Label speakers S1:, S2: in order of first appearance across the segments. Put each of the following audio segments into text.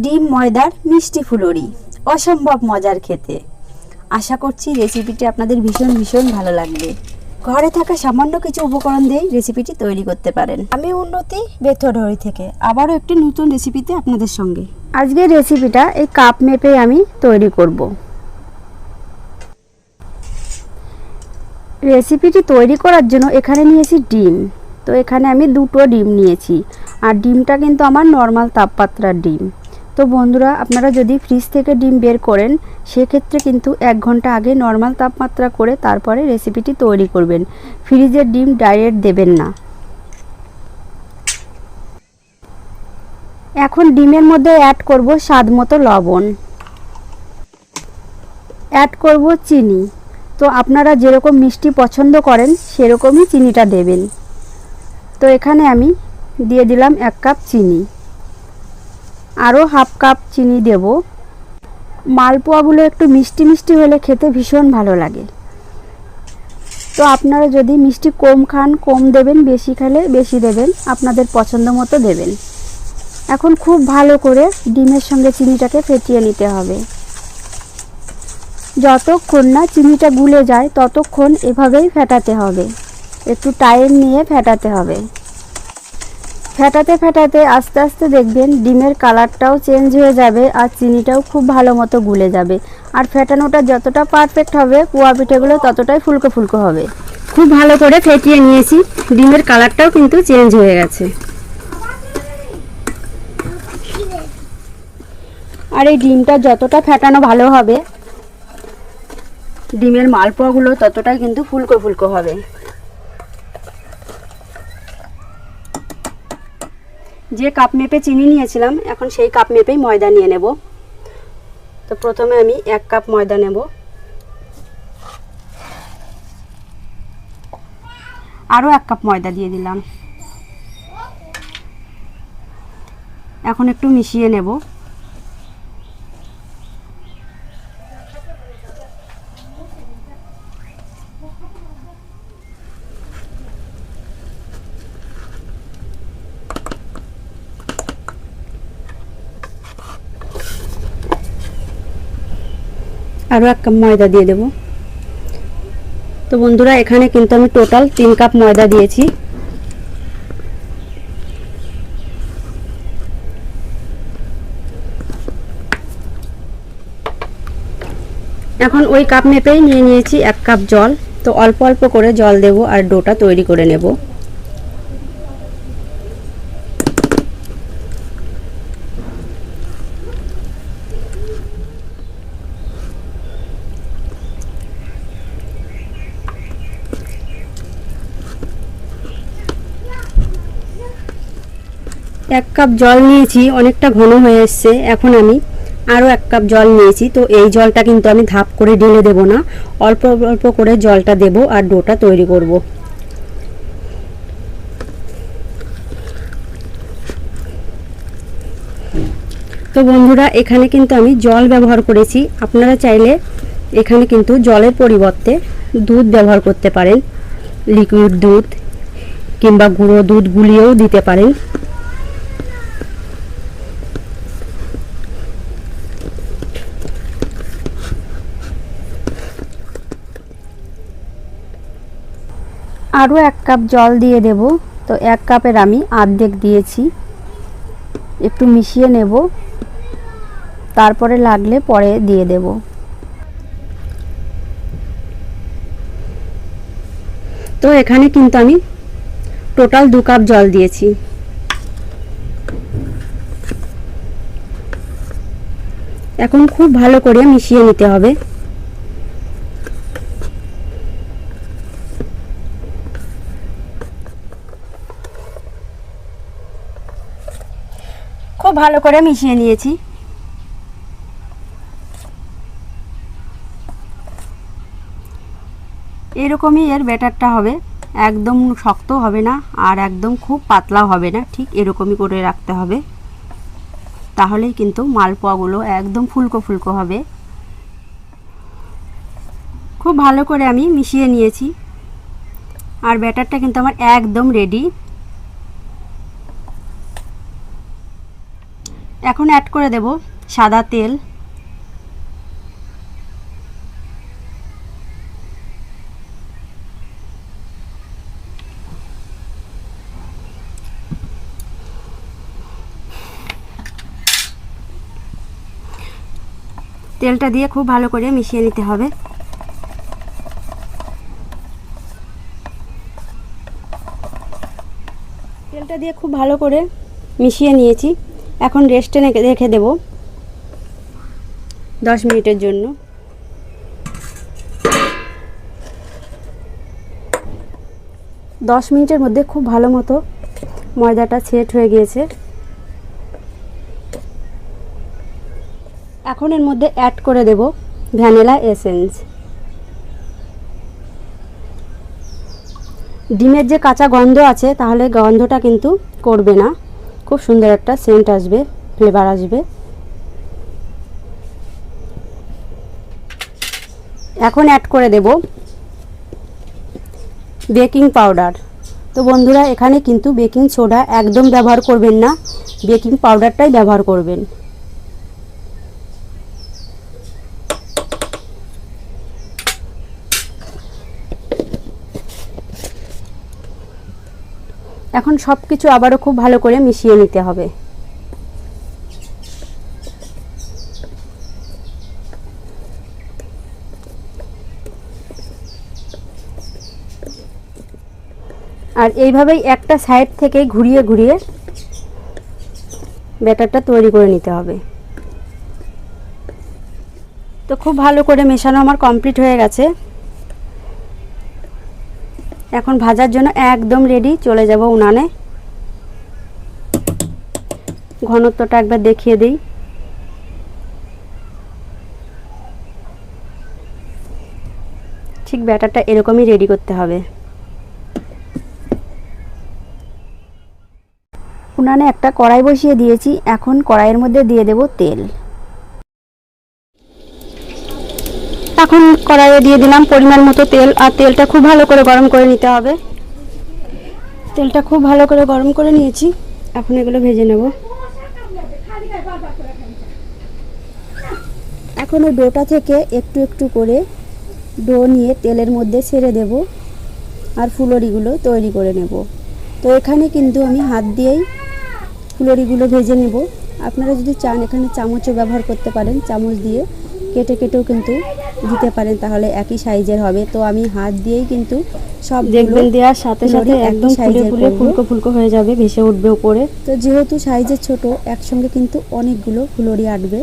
S1: ডিম ময়দার মিষ্টি ফুলুরি, অসম্ভব মজার খেতে। আশা করছি রেসিপিটি আপনাদের ভীষণ ভীষণ ভালো লাগবে। ঘরে থাকা সামান্য কিছু উপকরণ দিয়েই রেসিপিটি তৈরি করতে পারেন। আমি উন্নতি বেথরহরি থেকে আবারও একটি নতুন রেসিপিতে আপনাদের সঙ্গে। আজকের রেসিপিটা এই কাপ মেপে আমি তৈরি করব। রেসিপিটি তৈরি করার জন্য এখানে নিয়েছি ডিম। তো এখানে আমি দুটো ডিম নিয়েছি। আর ডিমটা কিন্তু আমার নর্মাল তাপমাত্রার ডিম। তো বন্ধুরা, আপনারা যদি ফ্রিজ থেকে ডিম বের করেন, সেক্ষেত্রে কিন্তু এক ঘণ্টা আগে নর্মাল তাপমাত্রা করে তারপরে রেসিপিটি তৈরি করবেন। ফ্রিজের ডিম ডাইরেক্ট দেবেন না। এখন ডিমের মধ্যে অ্যাড করব স্বাদ মতো লবণ। অ্যাড করব চিনি। তো আপনারা যেরকম মিষ্টি পছন্দ করেন, সেরকমই চিনিটা দেবেন। তো এখানে আমি দিয়ে দিলাম এক কাপ চিনি। আরও হাফ কাপ চিনি দেব। মালপোয়াগুলো একটু মিষ্টি মিষ্টি হলে খেতে ভীষণ ভালো লাগে। তো আপনারা যদি মিষ্টি কম খান, কম দেবেন, বেশি খেলে বেশি দেবেন, আপনাদের পছন্দ মতো দেবেন। এখন খুব ভালো করে ডিমের সঙ্গে চিনিটাকে ফেটিয়ে নিতে হবে। যতক্ষণ না চিনিটা গুলে যায়, ততক্ষণ এভাবেই ফেটাতে হবে। একটু টাইম নিয়ে ফেটাতে হবে। ফেটাতে ফেটাতে আস্তে আস্তে দেখবেন ডিমের কালারটাও চেঞ্জ হয়ে যাবে আর চিনিটাও খুব ভালো মতো গুলে যাবে। আর ফেটানোটা যতটা পারফেক্ট হবে, পোয়া পিঠেগুলো ততটাই ফুলকো ফুলকো হবে। খুব ভালো করে ফেটিয়ে নিয়েছি, ডিমের কালারটাও কিন্তু চেঞ্জ হয়ে গেছে। আর এই ডিমটা যতটা ফেটানো ভালো হবে, ডিমের মালপোয়াগুলো ততটাই কিন্তু ফুলকো ফুলকো হবে। যে কাপ মেপে চিনি নিয়েছিলাম, এখন সেই কাপ মেপেই ময়দা নিয়ে নেব। তো প্রথমে আমি এক কাপ ময়দা নেব। আরও এক কাপ ময়দা দিয়ে দিলাম। এখন একটু মিশিয়ে নেব। আরও এক কাপ ময়দা দিয়ে দেব। তো বন্ধুরা, এখানে কিন্তু আমি টোটাল তিন কাপ ময়দা দিয়েছি। এখন ওই কাপ মেপেই নিয়ে নিয়েছি এক কাপ জল। তো অল্প অল্প করে জল দেব আর ডোটা তৈরি করে নেব। এক কাপ জল নিয়েছি, অনেকটা ঘন হয়ে এসছে এখন আমি আরও এক কাপ জল নিয়েছি। তো এই জলটা কিন্তু আমি ধাপ করে ঢেলে দেব না, অল্প অল্প করে জলটা দেব আর ডোটা তৈরি করব। তো বন্ধুরা, এখানে কিন্তু আমি জল ব্যবহার করেছি। আপনারা চাইলে এখানে কিন্তু জলের পরিবর্তে দুধ ব্যবহার করতে পারেন। লিকুইড দুধ কিংবা গুঁড়ো দুধ গুলিয়েও দিতে পারেন। আরও এক কাপ জল দিয়ে দেব। তো এক কাপের আমি আর্ধেক দিয়েছি। একটু মিশিয়ে নেব। তারপরে লাগলে পরে দিয়ে দেব। তো এখানে কিন্তু আমি টোটাল দু কাপ জল দিয়েছি। এখন খুব ভালো করে মিশিয়ে নিতে হবে। ভালো করে মিশিয়ে নিয়েছি। এরকমই এর ব্যাটারটা হবে। একদম শক্ত হবে না আর একদম খুব পাতলাও হবে না, ঠিক এরকমই করে রাখতে হবে। তাহলেই কিন্তু মালপোয়াগুলো একদম ফুলকো ফুলকো হবে। খুব ভালো করে আমি মিশিয়ে নিয়েছি। আর ব্যাটারটা কিন্তু আমার একদম রেডি এখন অ্যাড করে দেব সাদা তেল। তেলটা দিয়ে খুব ভালো করে মিশিয়ে নিতে হবে। তেলটা দিয়ে খুব ভালো করে মিশিয়ে নিয়েছি। এখন রেস্টে রেখে দেব দশ মিনিটের জন্য। দশ মিনিটের মধ্যে খুব ভালো মতো ময়দাটা সেট হয়ে গিয়েছে। এখন এর মধ্যে অ্যাড করে দেব ভ্যানিলা এসেন্স ডিমের যে কাঁচা গন্ধ আছে, তাহলে গন্ধটা কিন্তু করবে না। খুব সুন্দর একটা সেন্ট আসবে ফ্লেভার আসবে। এখন অ্যাড করে দেব বেকিং পাউডার তো বন্ধুরা, এখানে কিন্তু বেকিং সোডা একদম ব্যবহার করবেন না। বেকিং পাউডারটাই ব্যবহার করবেন। এখন সব কিছু আবারও খুব ভালো করে মিশিয়ে নিতে হবে। আর এইভাবেই একটা সাইড থেকে ঘুরিয়ে ঘুরিয়ে ব্যাটারটা তৈরি করে নিতে হবে। তো খুব ভালো করে মেশানো আমার কমপ্লিট হয়ে গেছে। এখন ভাজার জন্য একদম রেডি চলে যাব উনানে। ঘনত্বটা একবার দেখিয়ে দিই। ঠিক ব্যাটারটা এরকমই রেডি করতে হবে। উনানে একটা কড়াই বসিয়ে দিয়েছি, এখন কড়াইয়ের মধ্যে দিয়ে দেব তেল। এখন কড়াইয়ে দিয়ে দিলাম পরিমাণ মতো তেল, আর তেলটা খুব ভালো করে গরম করে নিতে হবে। তেলটা খুব ভালো করে গরম করে নিয়েছি। এখন এগুলো ভেজে নেব। এখন ওই ডোটা থেকে একটু একটু করে ডো নিয়ে তেলের মধ্যে ছেড়ে দেব, আর ফুলরিগুলো তৈরি করে নেব। তো এখানে কিন্তু আমি হাত দিয়েই ফুলরিগুলো ভেজে নেব। আপনারা যদি চান, এখানে চামচও ব্যবহার করতে পারেন, চামচ দিয়ে। কেটে কেটেও কিন্তু দিতে পারেন তাহলে একই সাইজের হবে। তো আমি হাত দিয়েই কিন্তু সব
S2: দেখবেন দেওয়ার সাথে সাথে একদম ফুলে
S1: সাইজের
S2: ফুলে ফুলকো ফুলকো হয়ে যাবে ভেসে উঠবে উপরে।
S1: তো যেহেতু সাইজে ছোট একসঙ্গে কিন্তু অনেকগুলো ফুলরি আটবে।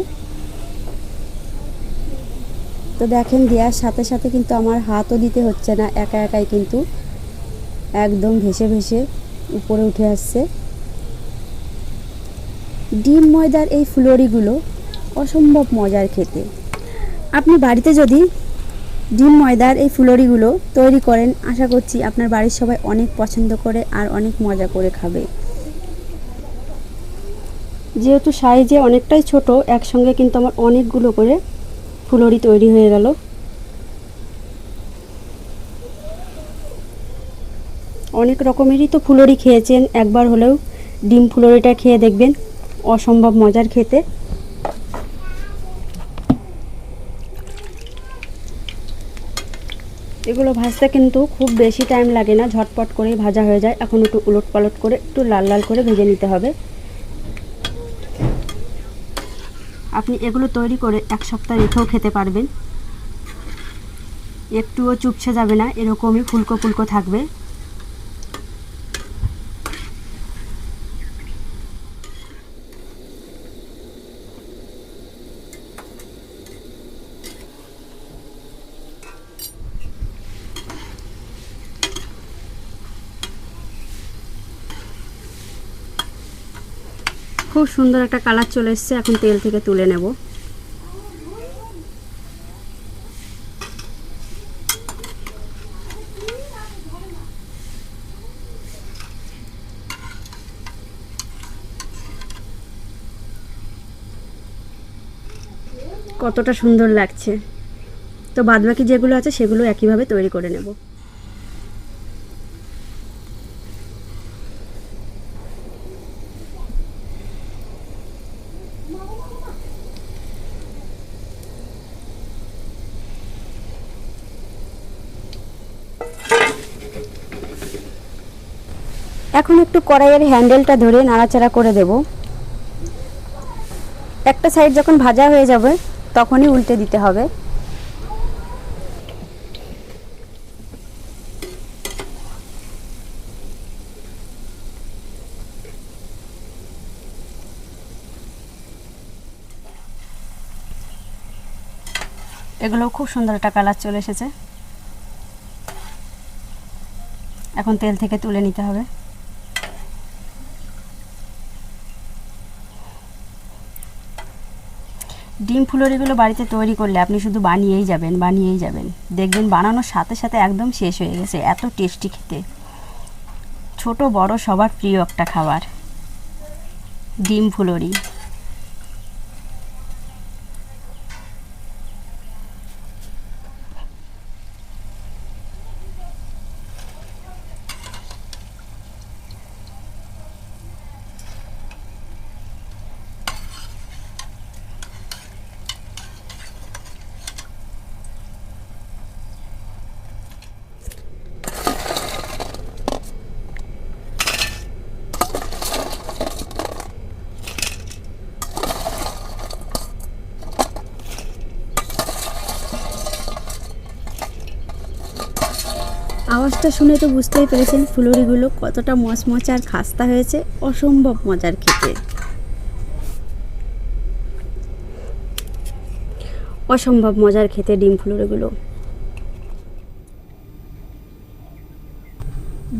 S1: তো দেখেন দেওয়ার সাথে সাথে কিন্তু আমার হাতও দিতে হচ্ছে না একা একাই কিন্তু একদম ভেসে ভেসে উপরে উঠে আসছে। ডিম ময়দার এই ফুলরিগুলো অসম্ভব মজার খেতে। আপনি বাড়িতে যদি ডিম ময়দার এই ফুলরিগুলো তৈরি করেন, আশা করছি আপনার বাড়ির সবাই অনেক পছন্দ করে আর অনেক মজা করে খাবে। যেহেতু সাইজে অনেকটাই ছোট, একসঙ্গে কিন্তু আমার অনেকগুলো করে ফুলরি তৈরি হয়ে গেল। অনেক রকমেরই তো ফুলরি খেয়েছেন, একবার হলেও ডিম ফুলরিটা খেয়ে দেখবেন, অসম্ভব মজার খেতে। এগুলো ভাজতে কিন্তু খুব বেশি টাইম লাগে না, ঝটপট করেই ভাজা হয়ে যায়। এখন একটু উলট পালট করে একটু লাল লাল করে ভেজে নিতে হবে। আপনি এগুলো তৈরি করে এক সপ্তাহ রেখেও খেতে পারবেন। একটুও চুপসে যাবে না, এরকমই ফুলকো ফুলকো থাকবে। খুব সুন্দর একটা কালার চলে এসছে, এখন তেল থেকে তুলে নেব। কতটা সুন্দর লাগছে। তো বাদবাকি যেগুলো আছে সেগুলো একইভাবে তৈরি করে নেব। এখন একটু কড়াইয়ের হ্যান্ডেলটা ধরে নাড়াচাড়া করে দেব। একটা সাইড যখন ভাজা হয়ে যাবে, তখনই উল্টে দিতে হবে। এগুলো খুব সুন্দর একটা কালার চলে এসেছে। এখন তেল থেকে তুলে নিতে হবে। ডিম ফুলরিগুলো বাড়িতে তৈরি করলে আপনি শুধু বানিয়েই যাবেন বানিয়েই যাবেন। দেখবেন বানানোর সাথে সাথে একদম শেষ হয়ে গেছে, এত টেস্টি খেতে। ছোট, বড়, সবার প্রিয় একটা খাবার। ডিম ফুলরি। আওয়াজটা শুনে তো বুঝতেই পেরেছেন ফুলুরিগুলো কতটা মচমচে আর খাস্তা হয়েছে। অসম্ভব মজার খেতে। অসম্ভব মজার খেতে ডিম ফুলুরিগুলো।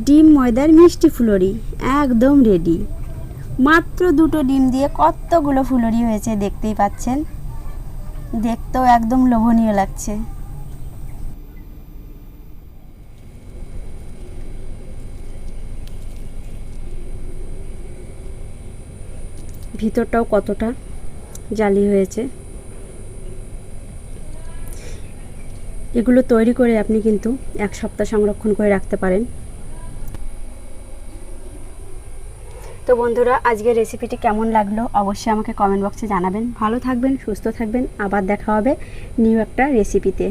S1: ডিম ময়দার মিষ্টি ফুলরি, একদম রেডি মাত্র দুটো ডিম দিয়ে কতগুলো ফুলরি হয়েছে দেখতেই পাচ্ছেন। দেখতেও একদম লোভনীয় লাগছে। ভিতরটাও কতটা জালি হয়েছে। এগুলো তৈরি করে আপনি কিন্তু এক সপ্তাহ সংরক্ষণ করে রাখতে পারেন। তো বন্ধুরা, আজকের রেসিপিটি কেমন লাগল অবশ্যই আমাকে কমেন্ট বক্সে জানাবেন। ভালো থাকবেন, সুস্থ থাকবেন। আবার দেখা হবে নিউ একটা রেসিপিতে